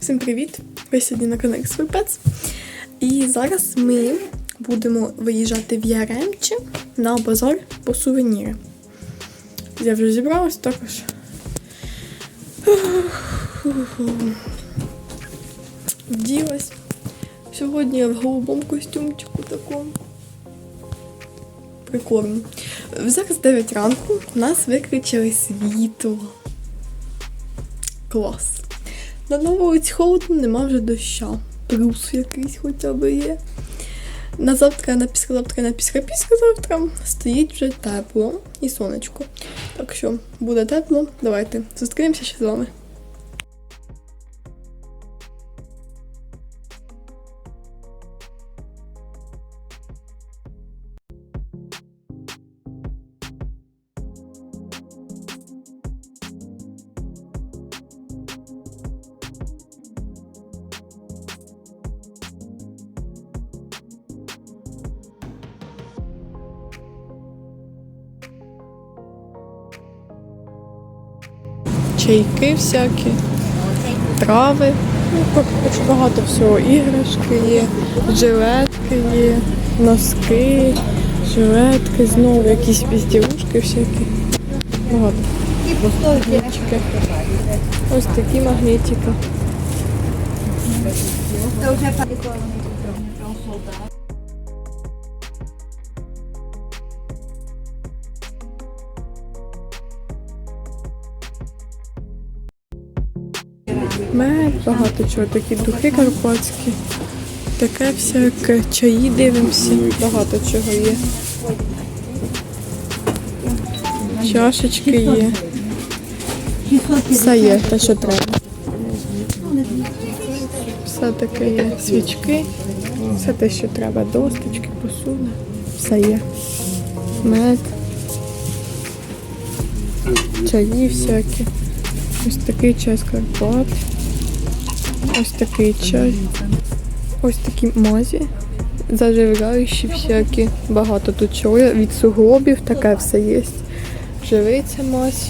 Всім привіт! Ви сьогодні на каналі Свипец. І зараз ми будемо виїжджати в Яремче на базар по сувеніри. Я вже зібралась також. Вділась. Сьогодні я в голубому костюмчику такому. Прикольно. Зараз 9 ранку нас виключили світло. Клас. На вулиці холодно, нема вже доща. Плюс якийсь хоча б є. На завтра, на післязавтра, на після післязавтра стоїть вже тепло і сонечко. Так що буде тепло. Давайте зустрінемося ще з вами. Чайки всякі, трави. Ну, коротше, багато всього. Іграшки є, жилетки є, носки, жилетки, знову якісь безділушки всякі. Багато. Магнітики. Ось такі магнітики. Мед, багато чого, такі духи карпатські. Таке всяке, чаї дивимося, багато чого є. Чашечки є. Все є, те, що треба. Все таке є. Свічки, все те, що треба. Досточки, посуда. Все є. Мед. Чаї всякі. Ось такий чай з Карпат. Ось такий чай. Ось такі мазі. Заживляючі всякі. Багато тут чого. Від суглобів таке все є. Живиця мазь.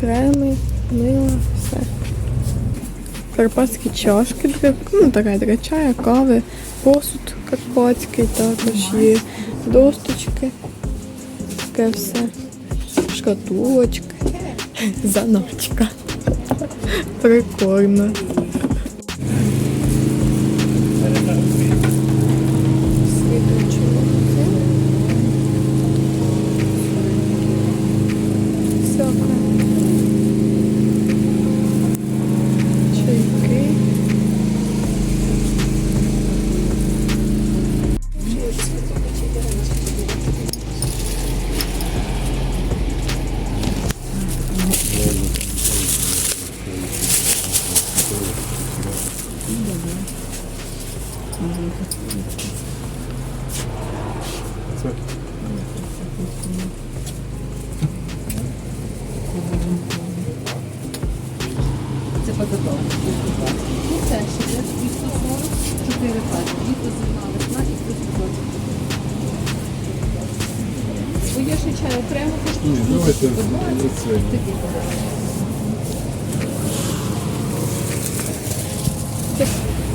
Креми, мило, все. Карпатські чашки, для, ну таке для чая, кави, посуд карпатський також є. Досточки. Таке все. Шкатулочки. Заначка. Прикольно. Бо є ще чай окремо, Ні, давайте це.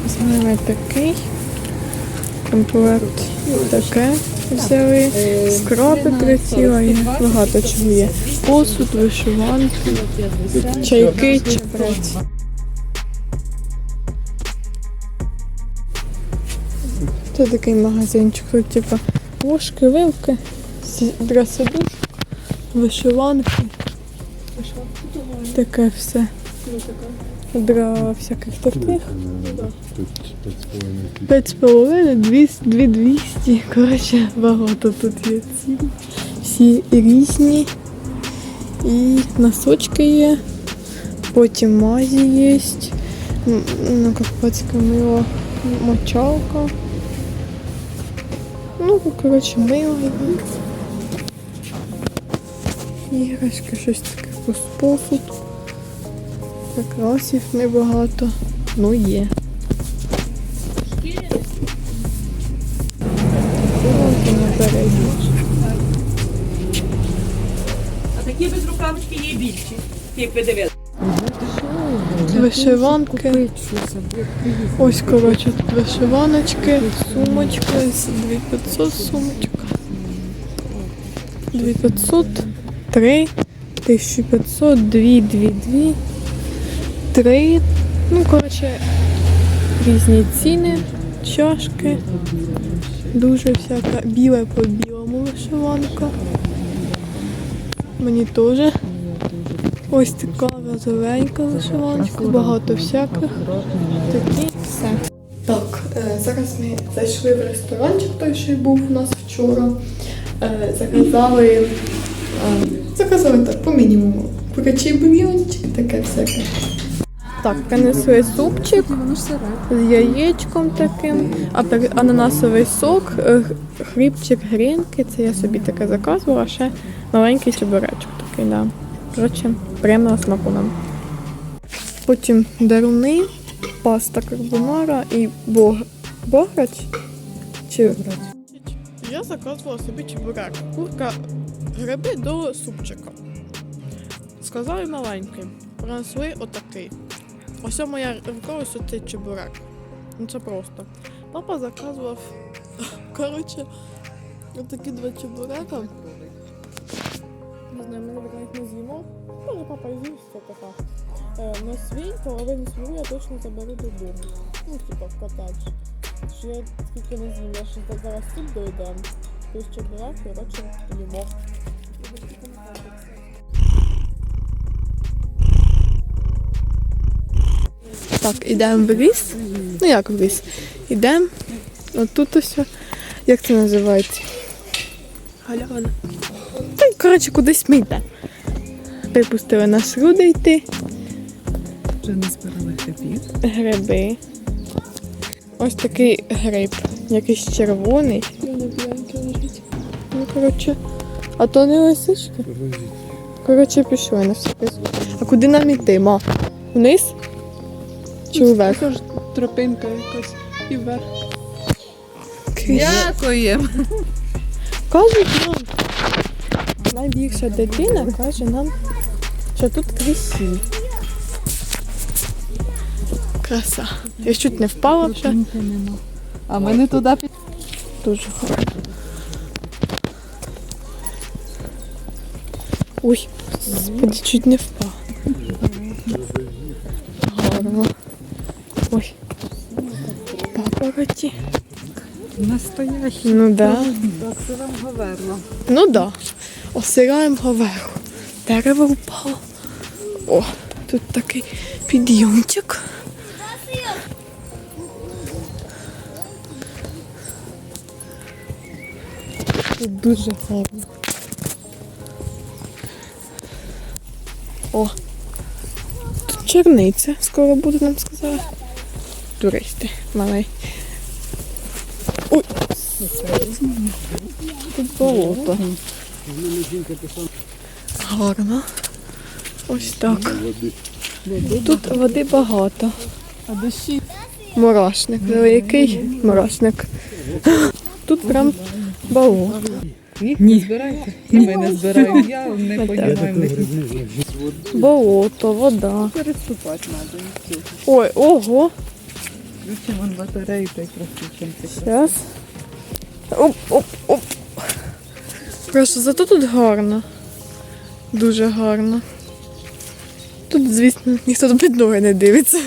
Візьмемо такий комплект. Таке взяли. Скраби приціла і багато чого є. Посуд, вишиванки, чайки, чебрець. Це такий магазинчик, тут типу ложки, вилки, сі- для сидушок, вишиванки. Таке все. Для всяких таких. П'ять з половиною, дві, дві двісті. Коротше, багато тут є ці. Всі різні. І носочки є. Потім мазі є. Ну, карпатське мило, мочалка. Ну, коротше, мило. Іграшки, щось таке посуд. Прикрасів небагато. Ну є. А такі без рукавички є більші, як ви дивилися. Вишиванки. Ось, коротше, тут вишиваночки, сумочки, з 2500 сумочка. 2500, 3, 1500, 2, 2, 2, 3. Ну, коротше, різні ціни, чашки. Дуже всяка біле по білому вишиванка. Мені теж. Ось така розовенька вишиваночка, багато всяких. Такі все. Так, е, зараз ми зайшли в ресторанчик, той, що був у нас вчора. Е, заказали, е, заказали так, по мінімуму. Курячий бульйончик, таке всяке. Так, принесли супчик з яєчком таким, ананасовий сок, е, хлібчик, грінки. Це я собі таке заказувала, ще маленький чебуречок такий, да. Коротше, приємного смаку нам. Потім деруни, паста карбонара і бог... бограч. Чи... Я заказувала собі чебурек. Курка гриби до супчика. Сказали маленький. Принесли отакий. Ось моя рука, ось оцей чебурек. Ну це просто. Папа заказував. Коротше, отакі два чебурека. Не знаю, ми навіть не з'їмо. Але папа з'їв все така. Е, на свій, половину свою я точно заберу додому. Ну, типа в котедж. Що я скільки не з'їм, я ще зараз суп дойдем. Плюс чебурек, коротше, їмо. Так, ідемо в ліс. Ну як в ліс? Ідемо. Отут ось. Як це називається? Галявина. Та й, коротше, кудись ми йдемо. Припустили нас люди йти. Вже не збирали хлібів. Гриби. Ось такий гриб. Якийсь червоний. Ну, коротше. А то не лисички. Коротше, пішли на все. А куди нам іти, ма? Вниз? Чи вверх? Це ж тропинка якась і вверх. Дякуємо. Кажуть нам, найбільша дитина каже нам, що тут красі. Краса. Я чуть не впала вже. А ми не туди під... Дуже гарно. Ой, господи, чуть не впала. Гарно. Ой. Папороті. Настоящі. Ну да. Вам говерло. Ну да. Осираємо поверху. Дерево впало. О, тут такий підйомчик. Тут дуже гарно. О, тут черниця скоро буде нам сказати. Туристи малий. Тут болото. Гарно. Ось так. Тут води багато. А дощі Мурашник великий. Мурашник. Тут прям болото. Не збирайте. І ми не збираємо. Я не розумію. Болото, вода. Переступати треба. Ой, ого. Включимо батарею та й. Зараз. Оп, оп, оп. Просто зато тут гарно. Дуже гарно. Тут, звісно, ніхто до під ноги не дивиться.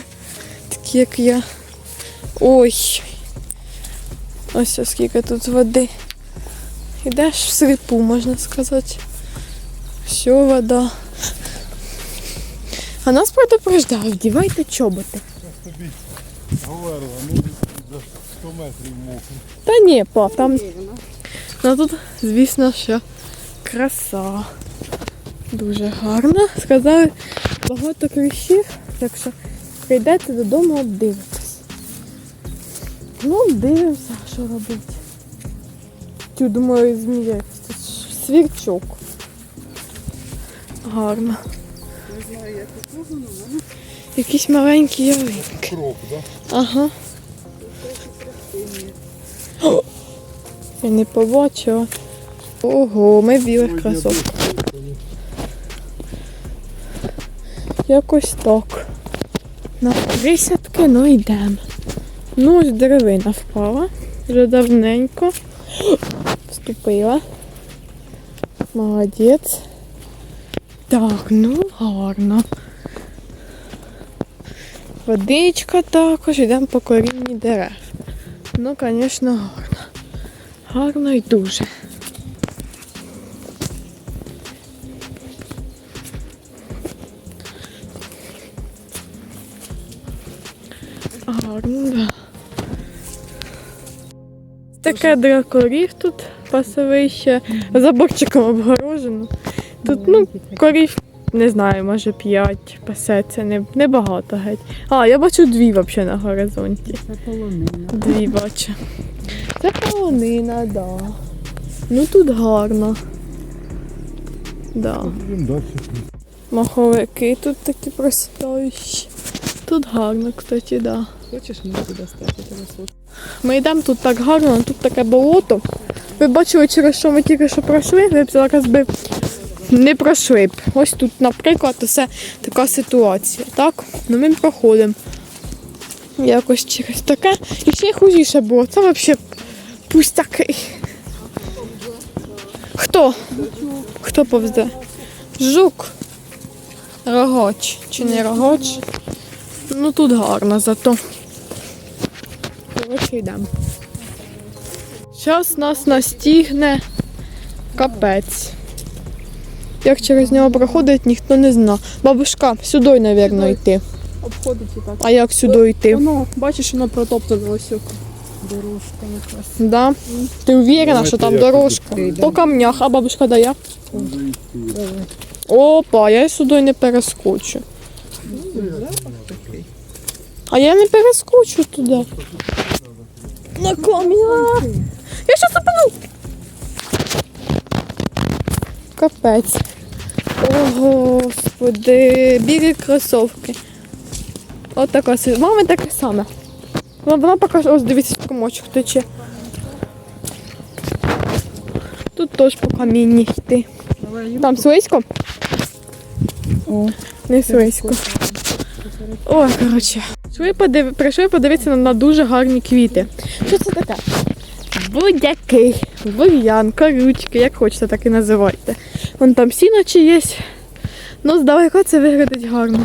Такі, як я. Ой. Ось ось скільки тут води. Ідеш в сліпу, можна сказати. Все, вода. А нас предупреждали, вдівайте чоботи. Говорила, ну за 100 метрів мокро. Та ні, пап, там. Ну тут, звісно, що краса. Дуже гарно. Сказали, багато кліщів, так що прийдете додому, обдивитесь. Ну, дивимося, що робити. Тю, думаю, змія. тут Свірчок. Гарно. Якісь маленькі ялинки. Кроп, да? Ага. Я не побачила. Ого, ми в білих кросовках. Якось так. На присядки, ну йдемо. Ну, ось деревина впала. Вже давненько. Вступила. Молодець. Так, ну гарно. Водичка також, йдемо по корінні дерев. Ну, звісно, гарно. Гарно і дуже. Гарно, да. Таке дракорів тут пасовище, заборчиком обгорожено. Тут, ну, корів, не знаю, може п'ять пасеться, не, небагато геть. А, я бачу дві взагалі на горизонті. Це полонина. Дві бачу. Це полонина, да. Ну тут гарно. Да. Маховики тут такі просідаючі. Тут гарно, кстати, да. Хочеш мені туди стати? Ми йдемо тут так гарно, тут таке болото. Ви бачили, через що ми тільки що пройшли, ви б зараз би не пройшли б. Ось тут, наприклад, це така ситуація. Так? Ну ми проходимо. Якось через таке. І ще хужіше було. Це взагалі пустяки. Хто? Хто повзе? Жук. Рогач. Чи не рогач? Ну тут гарно зато. Коротше, йдемо. Зараз нас настігне капець. Як через нього проходить, ніхто не зна. Бабушка, сюди, мабуть, йти. Обходить і так. А як сюди йти? Воно, бачиш, воно протоптано ось. Дорожка якась. Да? Ти уверена, Давайте що там дорожка? По камнях, а бабушка дає? Опа, я сюди не перескочу. А я не перескочу туди. На камнях. Я щас опану. Капець. О, господи, білі кросовки. От така си- Мами таке саме. Вона, вона покаже, ось дивіться, комочок тече. Тут теж по камінні йти. Там слизько? О, Не слизько. Ой, коротше. Прийшли подивитися на дуже гарні квіти. Що це таке? Будь-який, бур'ян, ручки, як хочете, так і називайте. Вон там сіно чи є. Ну, здалека це виглядить гарно.